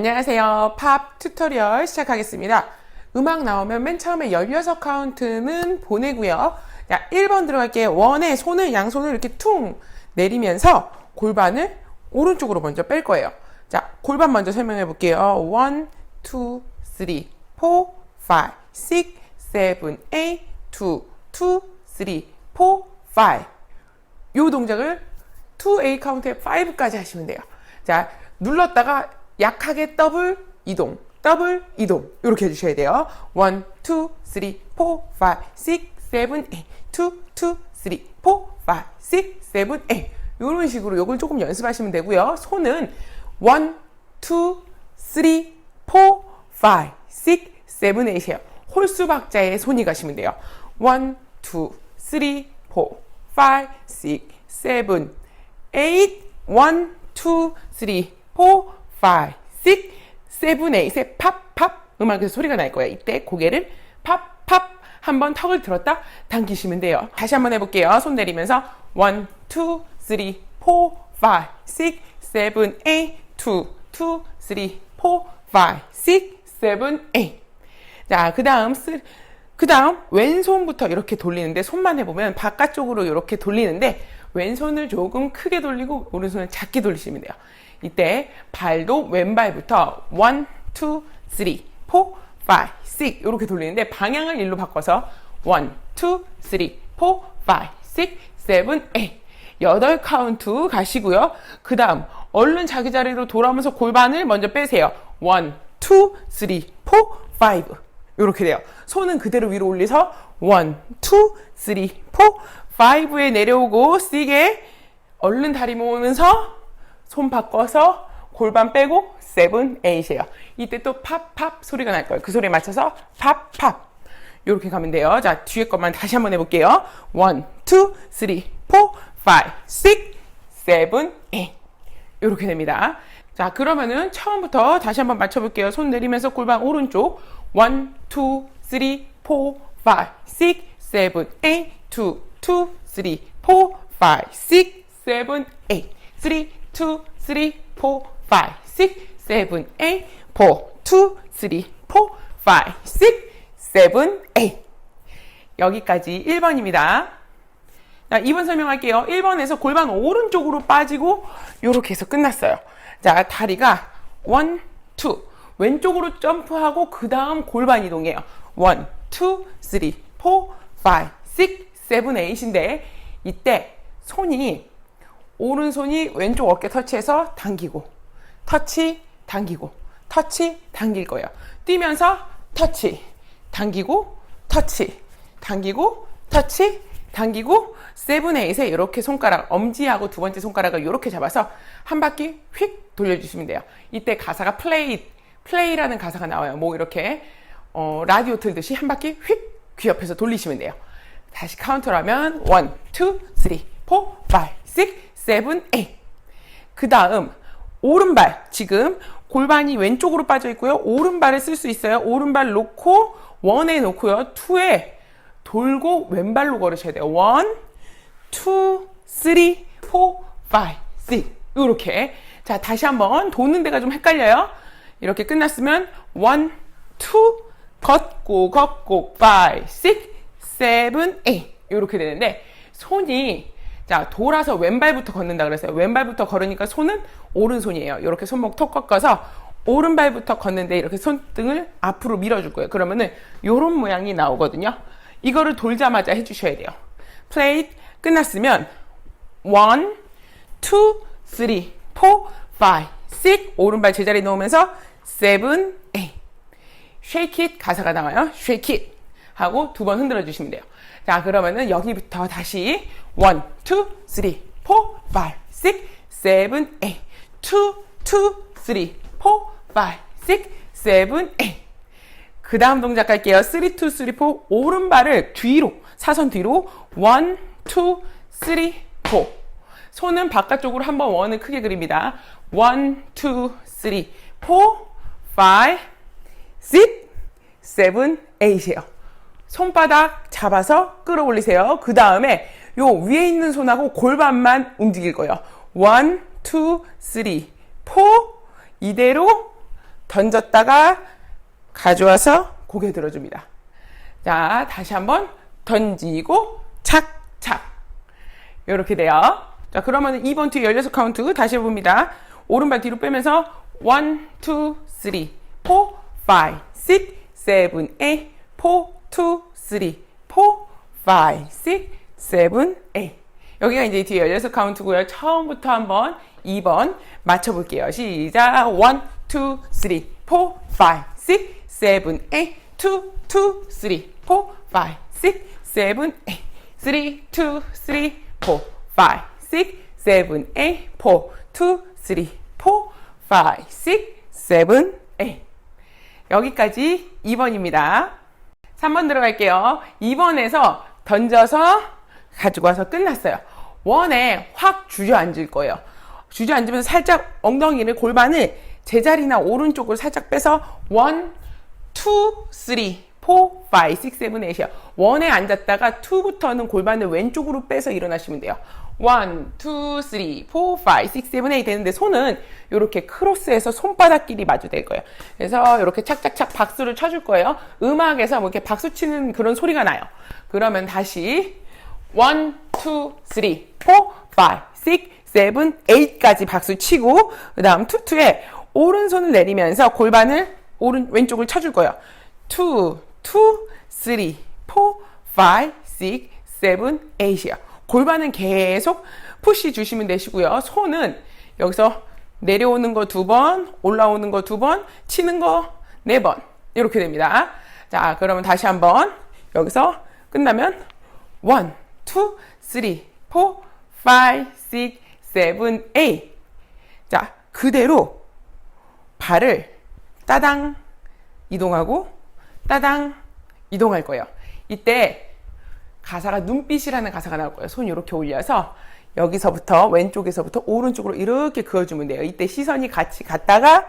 안녕하세요. 팝 튜토리얼 시작하겠습니다. 음악 나오면 맨 처음에 16카운트는 보내고요. 자, 1번 들어갈게요. 원에 손을, 양손을 이렇게 퉁 내리면서 골반을 오른쪽으로 먼저 뺄 거예요. 자, 골반 먼저 설명해 볼게요. 1, 2, 3, 4, 5, 6, 7, 8, 2, 2, 3, 4, 5. 요 동작을 2A 카운트에 5까지 하시면 돼요. 자, 눌렀다가 약하게 더블 이동, 더블 이동. 이렇게 해주셔야 돼요. 1, 2, 3, 4, 5, 6, 7, 8. 2, 2, 3, 4, 5, 6, 7, 8. 이런 식으로 이걸 조금 연습하시면 되고요. 손은 1, 2, 3, 4, 5, 6, 7, 8이에요. 홀수 박자에 손이 가시면 돼요. 1, 2, 3, 4, 5, 6, 7, 8. 1, 2, 3, 4, 5, 6, 7, 8에 팝, 팝 음악에서 소리가 날 거예요. 이때 고개를 팝, 팝 한번 턱을 들었다 당기시면 돼요. 다시 한번 해볼게요. 손 내리면서 1, 2, 3, 4, 5, 6, 7, 8 2, 2, 3, 4, 5, 6, 7, 8 자, 그 다음, 그 다음, 왼손부터 이렇게 돌리는데, 손만 해보면 바깥쪽으로 이렇게 돌리는데, 왼손을 조금 크게 돌리고, 오른손을 작게 돌리시면 돼요. 이때, 발도 왼발부터 1, 2, 3, 4, 5, 6, 이렇게 돌리는데, 방향을 일로 바꿔서 1, 2, 3, 4, 5, 6, 7, 8. 여덟 카운트 가시고요. 그 다음, 얼른 자기 자리로 돌아오면서 골반을 먼저 빼세요. 1, 2, 3, 4, 5. 이렇게 돼요. 손은 그대로 위로 올려서 1, 2, 3, 4, 5에 내려오고 세게 얼른 다리 모으면서 손 바꿔서 골반 빼고 7, 8이에요. 이때 또 팝팝 소리가 날 거예요. 그 소리에 맞춰서 팝팝 이렇게 가면 돼요. 자, 뒤에 것만 다시 한번 해볼게요. 1, 2, 3, 4, 5, 6, 7, 8 이렇게 됩니다. 자, 그러면은 처음부터 다시 한번 맞춰볼게요. 손 내리면서 골반 오른쪽. 1, 2, 3, 4, 5, 6, 7, 8. 2, 2, 3, 4, 5, 6, 7, 8. 3, 2, 3, 4, 5, 6, 7, 8. 4, 2, 3, 4, 5, 6, 7, 8. 여기까지 1번입니다. 자, 2번 설명할게요. 1번에서 골반 오른쪽으로 빠지고 이렇게 해서 끝났어요. 자, 다리가 1, 2 왼쪽으로 점프하고 그 다음 골반 이동해요. 1, 2, 3, 4, 5, 6, 7, 8인데 이때 손이 오른손이 왼쪽 어깨 터치해서 당기고 터치 당기고 터치 당길 거예요. 뛰면서 터치 당기고 터치 당기고 터치 당기고 세븐에잇에 이렇게 손가락 엄지하고 두 번째 손가락을 이렇게 잡아서 한 바퀴 휙 돌려주시면 돼요. 이때 가사가 플레이 플레이라는 가사가 나와요. 뭐 이렇게 어, 라디오 틀듯이 한 바퀴 휙 귀 옆에서 돌리시면 돼요. 다시 카운트를 하면 1, 2, 3, 4, 5, 6, 7, 8. 그 다음 오른발 지금 골반이 왼쪽으로 빠져 있고요. 오른발을 쓸 수 있어요. 오른발 놓고 원에 놓고요. 투에 돌고 왼발로 걸으셔야 돼요. 1, 2, 3, 4, 5, 6. 이렇게. 자, 다시 한번 도는 데가 좀 헷갈려요. 이렇게 끝났으면 1, 2, 걷고 걷고 5, 6, 7, 8 이렇게 되는데 손이 자 돌아서 왼발부터 걷는다 그랬어요. 왼발부터 걸으니까 손은 오른손이에요. 이렇게 손목 톡 꺾어서 오른발부터 걷는데 이렇게 손등을 앞으로 밀어줄 거예요. 그러면은 이런 모양이 나오거든요. 이거를 돌자마자 해주셔야 돼요. 플레이 끝났으면 1, 2, 3, 4, 5, 6 오른발 제자리 놓으면서 7, 8 shake it 가사가 나와요. it 하고 두 번 흔들어 주시면 돼요. 자, 그러면은 여기부터 다시 1, 2, 3, 4, 5, 6, 7, 8 2, 2, 3, 4, 5, 6, 7, 8 그 다음 동작 갈게요. 3, 2, 3, 4 오른발을 뒤로 사선 뒤로 1, 2, 3, 4 손은 바깥쪽으로 한번 원을 크게 그립니다. 1, 2, 3, 4, 5, 6, 7, 8이에요. 손바닥 잡아서 끌어올리세요. 그 다음에 요 위에 있는 손하고 골반만 움직일 거예요. 1, 2, 3, 4 이대로 던졌다가 가져와서 고개 들어줍니다. 자, 다시 한번 던지고 착 착. 이렇게 돼요. 자, 그러면 2번 뒤 16 카운트 다시 해봅니다. 오른발 뒤로 빼면서 1, 2, 3, 4, 5, 6, 7, 8, 4, 2, 3, 4, 5, 6, 7, 8. 여기가 이제 뒤 16 카운트고요. 처음부터 한번 2번 맞춰볼게요. 시작. 1, 2, 3, 4, 5, 6, 7, 8, 2, 2, 3, 4, 5, 6, 7, 8. 3, 2, 3, 4, 5, 6, 7, 8, 4, 2, 3, 4, 5, 6, 7, 8. 여기까지 2번입니다. 3번 들어갈게요. 2번에서 던져서 가지고 와서 끝났어요. 원에 확 주저앉을 거예요. 주저앉으면서 살짝 엉덩이를 골반을 제자리나 오른쪽으로 살짝 빼서 1, 2, 3, 4, 5, 6, 7, 8이요. 원에 앉았다가 2부터는 골반을 왼쪽으로 빼서 일어나시면 돼요. 1, 2, 3, 4, 5, 6, 7, 8 되는데 손은 이렇게 크로스해서 손바닥끼리 마주될 거예요. 그래서 이렇게 착착착 박수를 쳐줄 거예요. 음악에서 뭐 이렇게 박수 치는 그런 소리가 나요. 그러면 다시 1, 2, 3, 4, 5, 6, 7, 8까지 박수 치고 그 다음 투투에 오른손을 내리면서 골반을 오른 왼쪽을 쳐줄 거예요. 2, 2, 3, 4, 5, 6, 7, 8이요. 골반은 계속 푸시 주시면 되시고요. 손은 여기서 내려오는 거 두 번, 올라오는 거 두 번, 치는 거 네 번. 이렇게 됩니다. 자, 그러면 다시 한번 여기서 끝나면 1, 2, 3, 4, 5, 6, 7, 8. 자, 그대로 발을 따당 이동하고 따당 이동할 거예요. 이때 가사가 눈빛이라는 가사가 나올 거예요. 손 이렇게 올려서 여기서부터 왼쪽에서부터 오른쪽으로 이렇게 그어주면 돼요. 이때 시선이 같이 갔다가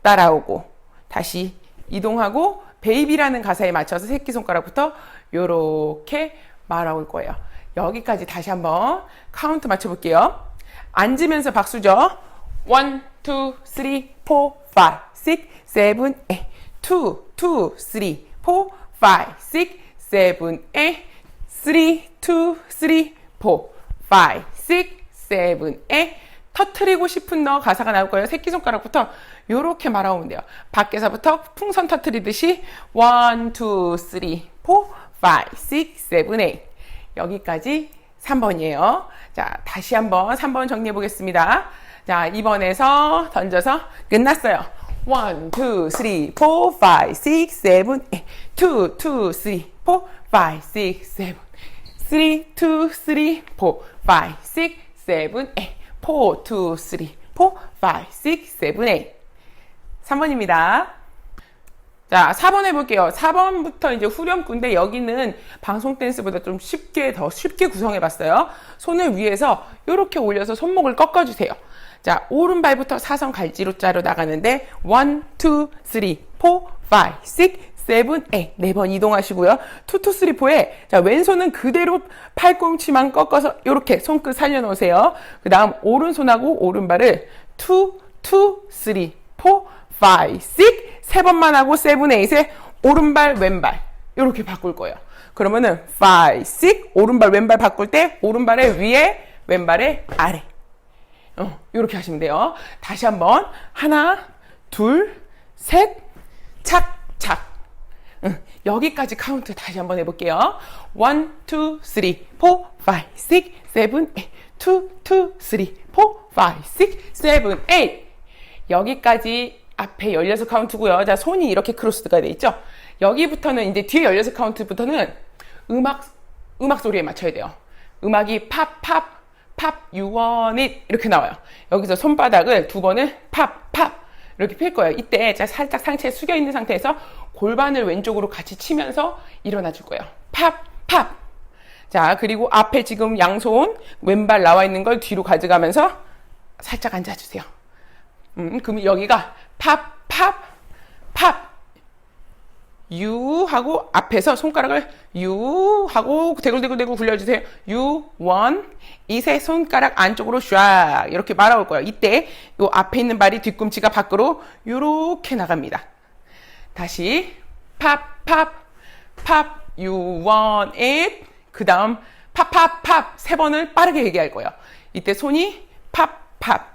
따라오고 다시 이동하고 베이비라는 가사에 맞춰서 새끼손가락부터 이렇게 말아올 거예요. 여기까지 다시 한번 카운트 맞춰볼게요. 앉으면서 박수죠. 1, 2, 3, 4, 5, 6, 7, 8. 2, 2, 3, 4, 5, 6, 7, 8. 3, 2, 3, 4, 5, 6, 7, 8. 터트리고 싶은 너 가사가 나올 거예요. 새끼손가락부터 이렇게 말아오면 돼요. 밖에서부터 풍선 터트리듯이 1, 2, 3, 4, 5, 6, 7, 8. 여기까지 3번이에요. 자, 다시 한번 3번 정리해 보겠습니다. 자, 2번에서 던져서 끝났어요. 1, 2, 3, 4, 5, 6, 7, 8. 2, 2, 3, 4, 5, 6, 7. 3, 2, 3, 4, 5, 6, 7, 8. 4, 2, 3, 4, 5, 6, 7, 8. 3번입니다. 자, 4번 해볼게요. 4번부터 이제 후렴구인데 여기는 방송 댄스보다 좀 쉽게, 더 쉽게 구성해봤어요. 손을 위에서 이렇게 올려서 손목을 꺾어주세요. 자, 오른발부터 사선 갈지로 자로 나가는데 1, 2, 3, 4, 5, 6, 7, 8. 네번 이동하시고요. 2, 2, 3, 4에 자, 왼손은 그대로 팔꿈치만 꺾어서 이렇게 손끝 살려놓으세요. 그 다음 오른손하고 오른발을 2, 2, 3, 4, 5, 6, 세 번만 하고 7, 8에 오른발, 왼발 이렇게 바꿀 거예요. 그러면은 5, 6, 오른발, 왼발 바꿀 때 오른발의 위에, 왼발의 아래. 어, 이렇게 하시면 돼요. 다시 한번 하나, 둘, 셋, 여기까지 카운트 다시 한번 해볼게요. 1, 2, 3, 4, 5, 6, 7, 8. 2, 2, 3, 4, 5, 6, 7, 8. 여기까지 앞에 16 카운트고요. 자, 손이 이렇게 크로스가 돼 있죠? 여기부터는 이제 뒤에 16 카운트부터는 음악, 음악 소리에 맞춰야 돼요. 음악이 팝, 팝, 팝, it 이렇게 나와요. 여기서 손바닥을 두 번을 팝, 팝 이렇게 필 거예요. 이때 자 살짝 상체 숙여 있는 상태에서 골반을 왼쪽으로 같이 치면서 일어나 줄 거예요. 팝, 팝. 자, 그리고 앞에 지금 양손 왼발 나와 있는 걸 뒤로 가져가면서 살짝 앉아주세요. 음, 그럼 여기가 팝, 팝, 팝. you 하고 앞에서 손가락을 you 하고 대굴대굴대굴 굴려주세요. you one 이세 손가락 안쪽으로 샥 이렇게 말아올 거예요. 이때 요 앞에 있는 발이 뒤꿈치가 밖으로 요렇게 나갑니다. 다시 팝팝 팝 you want it 그 다음 팝팝팝 세 번을 빠르게 얘기할 거예요. 이때 손이 팝팝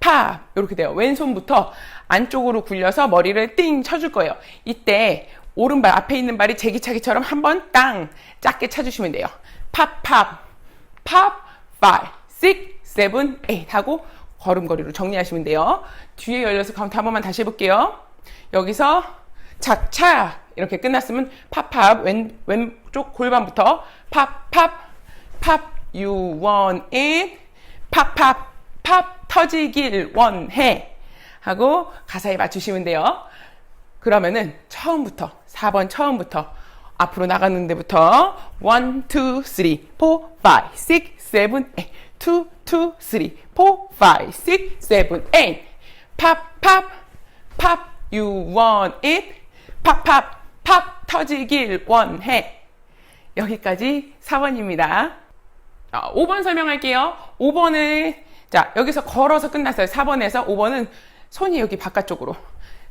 팝 이렇게 돼요. 왼손부터 안쪽으로 굴려서 머리를 띵 쳐줄 거예요. 이때 오른발 앞에 있는 발이 제기차기처럼 한번 땅 작게 차주시면 돼요. 팝 팝 팝 5, 6, 7, 8 하고 걸음걸이로 정리하시면 돼요. 뒤에 열려서 카운트 한 번만 다시 해볼게요. 여기서 차차 이렇게 끝났으면 팝팝 왼, 왼쪽 골반부터 팝팝 팝 you want it 팝팝 팝 터지길 원해 하고 가사에 맞추시면 돼요. 그러면은 처음부터 4번 처음부터 앞으로 나가는 데부터 1, 2, 3, 4, 5, 6, 7, 8 2, 2, 3, 4, 5, 6, 7, 8 팝 팝 팝 you want it 팝 팝 팝 터지길 원해 여기까지 4번입니다. 자, 5번 설명할게요. 5번은 자 여기서 걸어서 끝났어요. 4번에서 5번은 손이 여기 바깥쪽으로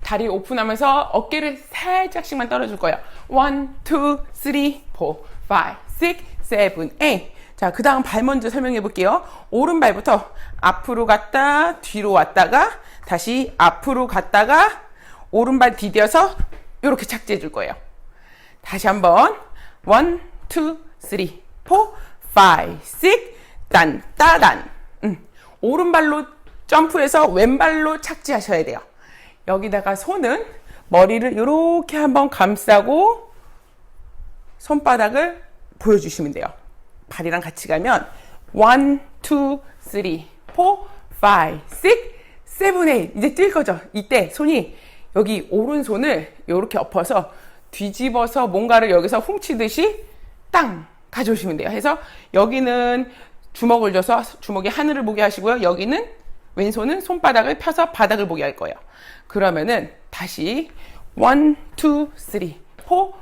다리 오픈하면서 어깨를 살짝씩만 떨어줄 거예요. 1, 2, 3, 4, 5, 6, 7, 8. 자, 그 다음 발 먼저 설명해 볼게요. 오른발부터 앞으로 갔다, 뒤로 왔다가, 다시 앞으로 갔다가, 오른발 디뎌서 이렇게 착지해 줄 거예요. 다시 한번. 1, 2, 3, 4, 5, 6, 단, 따단. 음. 오른발로 점프해서 왼발로 착지하셔야 돼요. 여기다가 손은 머리를 이렇게 한번 감싸고 손바닥을 보여주시면 돼요. 발이랑 같이 가면 1, 2, 3, 4, 5, 6, 7, 8 이제 뛸 거죠. 이때 손이 여기 오른손을 이렇게 엎어서 뒤집어서 뭔가를 여기서 훔치듯이 땅 가져오시면 돼요. 해서 여기는 주먹을 줘서 주먹이 하늘을 보게 하시고요. 여기는 왼손은 손바닥을 펴서 바닥을 보게 할 거예요. 그러면은 다시 1, 2, 3, 4, 5,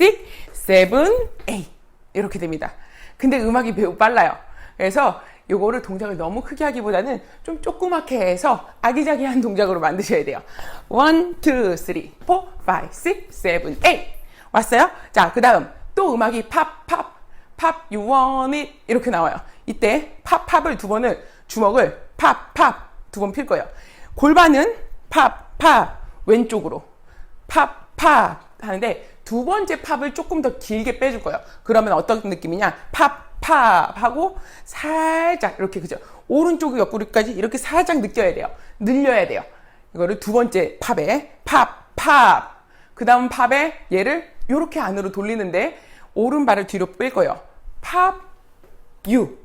6, 7, 8 이렇게 됩니다. 근데 음악이 매우 빨라요. 그래서 요거를 동작을 너무 크게 하기보다는 좀 조그맣게 해서 아기자기한 동작으로 만드셔야 돼요. 1, 2, 3, 4, 5, 6, 7, 8 왔어요? 자, 그 다음 또 음악이 팝, 팝, 팝, you want it 이렇게 나와요. 이때 팝, 팝을 두 번을 주먹을 팝, 팝 두 번 필 거예요. 골반은 팝, 팝 왼쪽으로 팝, 팝 하는데 두 번째 팝을 조금 더 길게 빼줄 거예요. 그러면 어떤 느낌이냐? 팝, 팝 하고 살짝 이렇게 그죠? 오른쪽 옆구리까지 이렇게 살짝 느껴야 돼요. 늘려야 돼요. 이거를 두 번째 팝에 팝, 팝. 그 다음 팝에 얘를 이렇게 안으로 돌리는데 오른발을 뒤로 뺄 거예요. 팝, 유.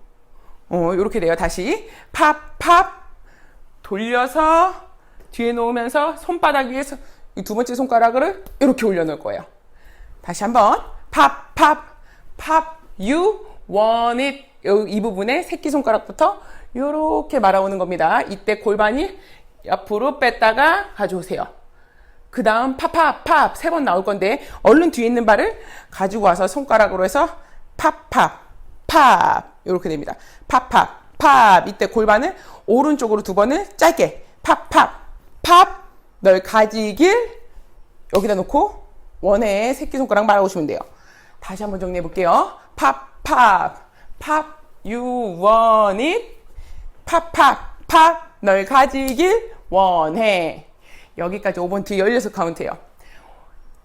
어, 이렇게 돼요. 다시 팝, 팝. 돌려서 뒤에 놓으면서 손바닥 위에서 이두 번째 손가락을 이렇게 올려놓을 거예요. 다시 한번 팝, 팝, 팝, you want it. 이, 이 부분에 새끼손가락부터 이렇게 말아오는 겁니다. 이때 골반이 옆으로 뺐다가 가져오세요. 그 다음 팝팝 팝 세 번 나올 건데 얼른 뒤에 있는 발을 가지고 와서 손가락으로 해서 팝팝 팝! 이렇게 됩니다. 팝팝. 팝! 이때 골반을 오른쪽으로 두 번을 짧게 팝팝. 팝! 널 가지길 여기다 놓고 원에 새끼손가락 말아오시면 돼요. 다시 한번 정리해 볼게요. 팝팝. 팝 you want it 팝팝. 팝! 널 가지길 원해. 여기까지 5번 뒤에 16 카운트예요.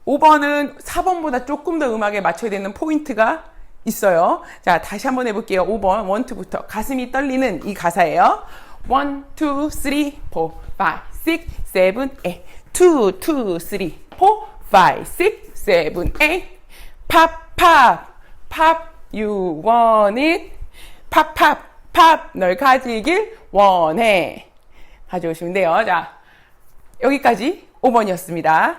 5번은 4번보다 조금 더 음악에 맞춰야 되는 포인트가 있어요. 자, 다시 한번 해볼게요. 5번, 1, 2부터. 가슴이 떨리는 이 가사예요. 1, 2, 3, 4, 5, 6, 7, 8. 2, 2, 3, 4, 5, 6, 7, 8. 팝, 팝, 팝, you want it. 팝, 팝, 팝, 널 가지길 원해. 가져오시면 돼요. 자, 여기까지 5번이었습니다.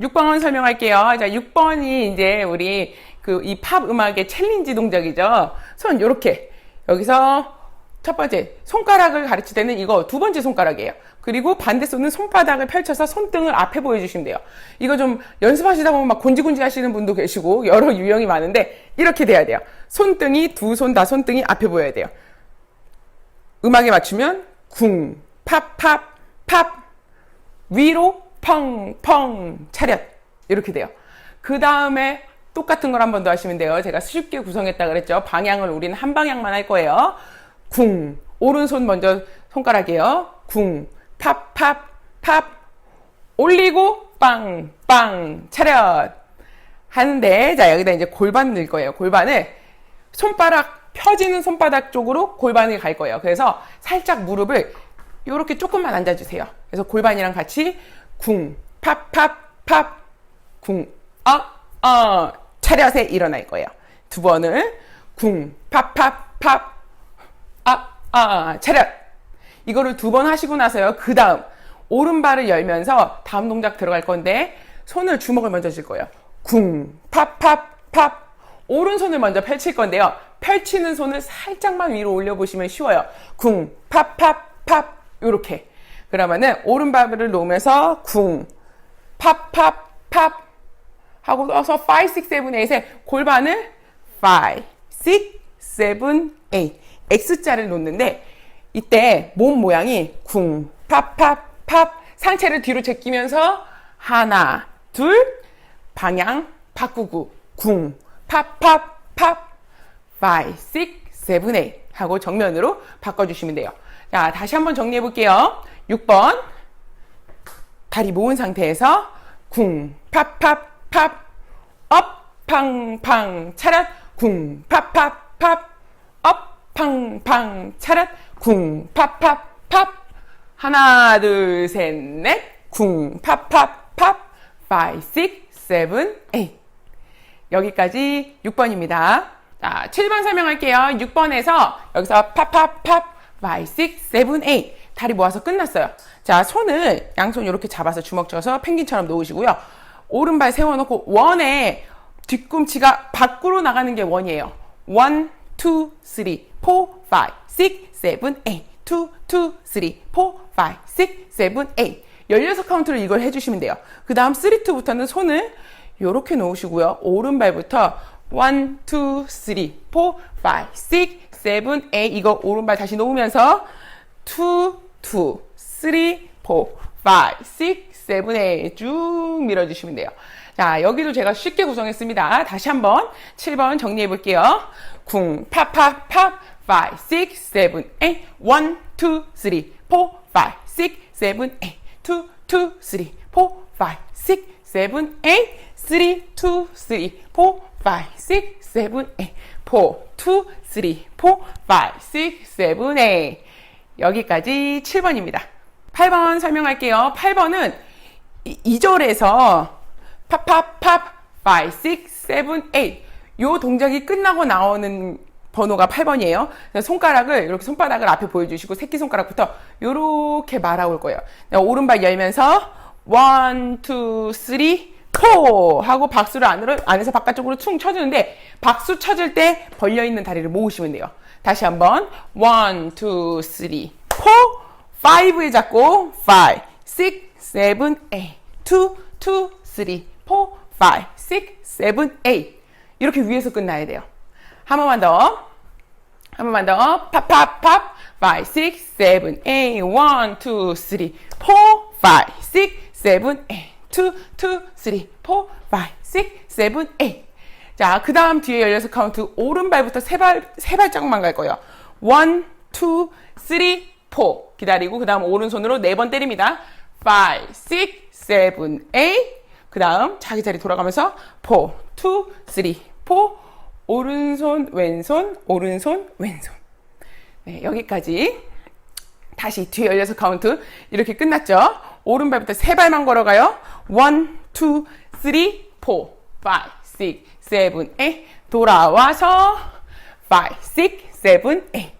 6번 설명할게요. 자, 6번이 이제 우리 그 이 팝 음악의 챌린지 동작이죠. 손 요렇게 여기서 첫 번째 손가락을 가르칠 때는 이거 두 번째 손가락이에요. 그리고 반대 손은 손바닥을 펼쳐서 손등을 앞에 보여주시면 돼요. 이거 좀 연습하시다 보면 막 곤지곤지 하시는 분도 계시고 여러 유형이 많은데 이렇게 돼야 돼요. 손등이 두 손 다 손등이 앞에 보여야 돼요. 음악에 맞추면 궁, 팝, 팝, 팝, 위로, 펑, 펑, 차렷. 이렇게 돼요. 그 다음에 똑같은 걸 한 번 더 하시면 돼요. 제가 쉽게 구성했다 그랬죠. 방향을 우리는 한 방향만 할 거예요. 궁, 오른손 먼저 손가락이에요. 궁, 팝, 팝, 팝, 올리고, 빵, 빵, 차렷. 하는데, 자, 여기다 이제 골반 넣을 거예요. 골반을 손바닥, 펴지는 손바닥 쪽으로 골반을 갈 거예요. 그래서 살짝 무릎을 이렇게 조금만 앉아주세요. 그래서 골반이랑 같이 궁, 팝, 팝, 팝, 궁, 아, 아, 차렷에 일어날 거예요. 두 번을 궁, 팝, 팝, 팝, 아, 아, 차렷. 이거를 두 번 하시고 나서요. 그 다음, 오른발을 열면서 다음 동작 들어갈 건데, 손을 주먹을 먼저 줄 거예요. 궁, 팝, 팝, 팝. 오른손을 먼저 펼칠 건데요. 펼치는 손을 살짝만 위로 올려보시면 쉬워요. 궁, 팝, 팝, 팝. 요렇게. 그러면은, 오른발을 놓으면서 궁, 팝, 팝, 팝. 하고 나서 5, 6, 7, 8에 골반을 5, 6, 7, 8 X자를 놓는데 이때 몸 모양이 쿵, 팝, 팝, 팝 상체를 뒤로 제끼면서 하나, 둘 방향 바꾸고 쿵, 팝, 팝, 팝 5, 6, 7, 8 하고 정면으로 바꿔주시면 돼요. 자, 다시 한번 정리해 볼게요. 6번 다리 모은 상태에서 쿵, 팝, 팝, 팝, 업, 팡, 팡, 차렷, 궁, 팝, 팝, 팝, 업, 팡, 팡, 차렷, 궁, 팝, 팝, 팝. 하나, 둘, 셋, 넷, 궁, 팝, 팝, 팝, 5, 6, 7, 8. 여기까지 6번입니다. 자, 7번 설명할게요. 6번에서 여기서 팝 팝 팝 5, 6, 7, 8 다리 모아서 끝났어요. 자, 손을 양손 이렇게 잡아서 주먹 쥐어서 펭귄처럼 놓으시고요. 오른발 세워놓고 원에 뒤꿈치가 밖으로 나가는 게 원이에요. 1, 2, 3, 4, 5, 6, 7, 8 2, 2, 3, 4, 5, 6, 7, 8 16 카운트를 이걸 해주시면 돼요. 그 다음 3, 2부터는 손을 이렇게 놓으시고요. 오른발부터 1, 2, 3, 4, 5, 6, 7, 8 이거 오른발 다시 놓으면서 2, 2, 3, 4, 5, 6, 7, 8쭉 밀어주시면 돼요. 자, 여기도 제가 쉽게 구성했습니다. 다시 한번 7번 정리해 볼게요. 궁, 팝, 팝, 팝, 5, 6, 7, 8, 1, 2, 3, 4, 5, 6, 7, 8, 2, 2, 3, 4, 5, 6, 7, 8, 3, 2, 3, 4, 5, 6, 7, 8, 4, 2, 3, 4, 5, 6, 7, 8 여기까지 7번입니다. 8번 설명할게요. 8번은 2절에서 팝팝팝 5, 6, 7, 8. 요 동작이 끝나고 나오는 번호가 8번이에요. 손가락을 이렇게 손바닥을 앞에 보여주시고 새끼손가락부터 이렇게 말아올 거예요. 오른발 열면서 1, 2, 3, 4 하고 박수를 안으로 안에서 바깥쪽으로 퉁 쳐주는데 박수 쳐줄 때 벌려 있는 다리를 모으시면 돼요. 다시 한번 1, 2, 3, 4 5에 잡고 5, 6, 7, 8 2, 2, 3, 4, 5, 6, 7, 8 이렇게 위에서 끝나야 돼요. 한 번만 더. 한 번만 더. 팝 팝 팝 5, 6, 7, 8 1, 2, 3, 4 5, 6, 7, 8 2, 2, 3, 4 5, 6, 7, 8 자, 그 다음 뒤에 열려서 카운트 오른발부터 세 발, 세 발짝만 갈 거예요. 1, 2, 3, 4 기다리고 그 다음 오른손으로 네 번 때립니다. 5, 6, 7, 8 그 다음 자기 자리 돌아가면서 4, 2, 3, 4 오른손, 왼손, 오른손, 왼손. 네, 여기까지. 다시 뒤에 열려서 카운트. 이렇게 끝났죠. 오른발부터 세 발만 걸어가요. 1, 2, 3, 4, 5, 6, 7, 8 돌아와서 5, 6, 7, 8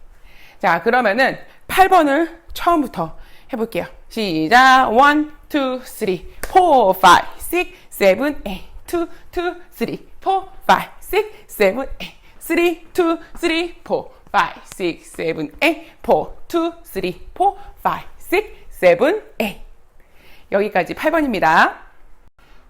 자, 그러면은 8번을 처음부터 해볼게요. 시작. 1, 2, 3, 4, 5, 6, 7, 8 2, 2, 3, 4, 5, 6, 7, 8 3, 2, 3, 4, 6, 7, 8 4, 2, 3, 4, 5, 6, 7, 8 여기까지 8번입니다.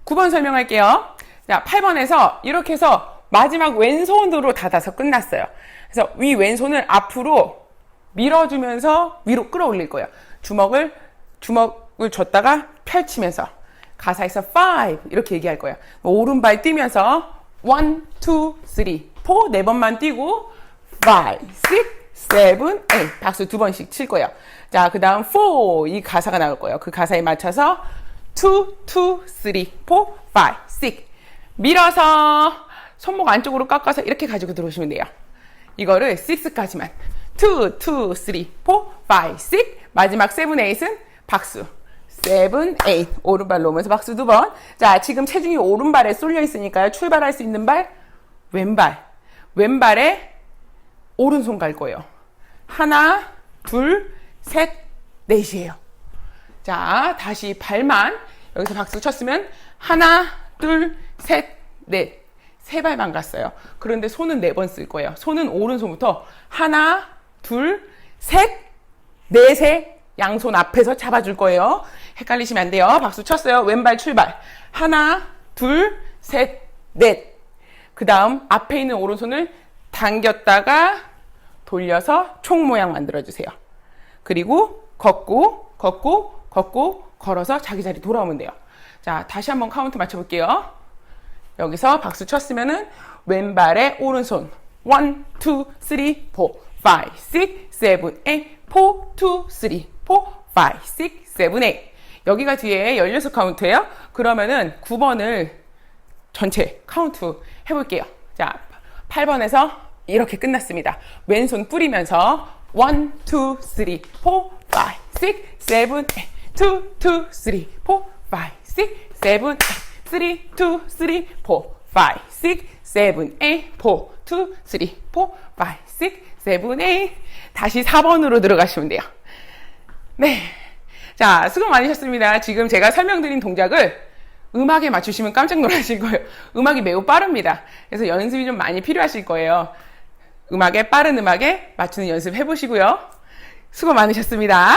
9번 설명할게요. 자, 8번에서 이렇게 해서 마지막 왼손으로 닫아서 끝났어요. 그래서 위 왼손을 앞으로 밀어주면서 위로 끌어올릴 거예요. 주먹을, 주먹을 줬다가 펼치면서 가사에서 5 이렇게 얘기할 거예요. 오른발 뛰면서 1, 2, 3, 4네 번만 뛰고 5, 6, 7, 8 박수 두 번씩 칠 거예요. 자, 그 다음 4이 가사가 나올 거예요. 그 가사에 맞춰서 2, 2, 3, 4, 5, 6 밀어서 손목 안쪽으로 깎아서 이렇게 가지고 들어오시면 돼요. 이거를 6까지만 2, 2, 3, 4, 5, 6 마지막 7, 8은 박수 7, 8 오른발 놓으면서 박수 두 번. 자, 지금 체중이 오른발에 쏠려 있으니까요. 출발할 수 있는 발 왼발 왼발에 오른손 갈 거예요. 하나, 둘, 셋, 넷이에요. 자, 다시 발만 여기서 박수 쳤으면 하나, 둘, 셋, 넷. 세 발만 갔어요. 그런데 손은 네 번 쓸 거예요. 손은 오른손부터 하나, 둘, 셋, 넷에 양손 앞에서 잡아줄 거예요. 헷갈리시면 안 돼요. 박수 쳤어요. 왼발 출발. 하나, 둘, 셋, 넷. 그 다음 앞에 있는 오른손을 당겼다가 돌려서 총 모양 만들어주세요. 그리고 걷고, 걷고, 걷고, 걸어서 자기 자리 돌아오면 돼요. 자, 다시 한번 카운트 맞춰볼게요. 여기서 박수 쳤으면은 왼발에 오른손 1, 2, 3, 4, 5, 6, 7, 8 4, 2, 3, 4, 5, 6, 7, 8 여기가 뒤에 16 카운트예요. 그러면은 9번을 전체 카운트 해볼게요. 자, 8번에서 이렇게 끝났습니다. 왼손 뿌리면서 1, 2, 3, 4, 5, 6, 7, 8 2, 2, 3, 4, 5, 6, 7, 8 3, 2, 3, 4, 5, 6, 7, 8 4, 2, 3, 4, 5, 6, 7, 8 다시 4번으로 들어가시면 돼요. 네. 자, 수고 많으셨습니다. 지금 제가 설명드린 동작을 음악에 맞추시면 깜짝 놀라실 거예요. 음악이 매우 빠릅니다. 그래서 연습이 좀 많이 필요하실 거예요. 음악에, 빠른 음악에 맞추는 연습 해보시고요. 수고 많으셨습니다.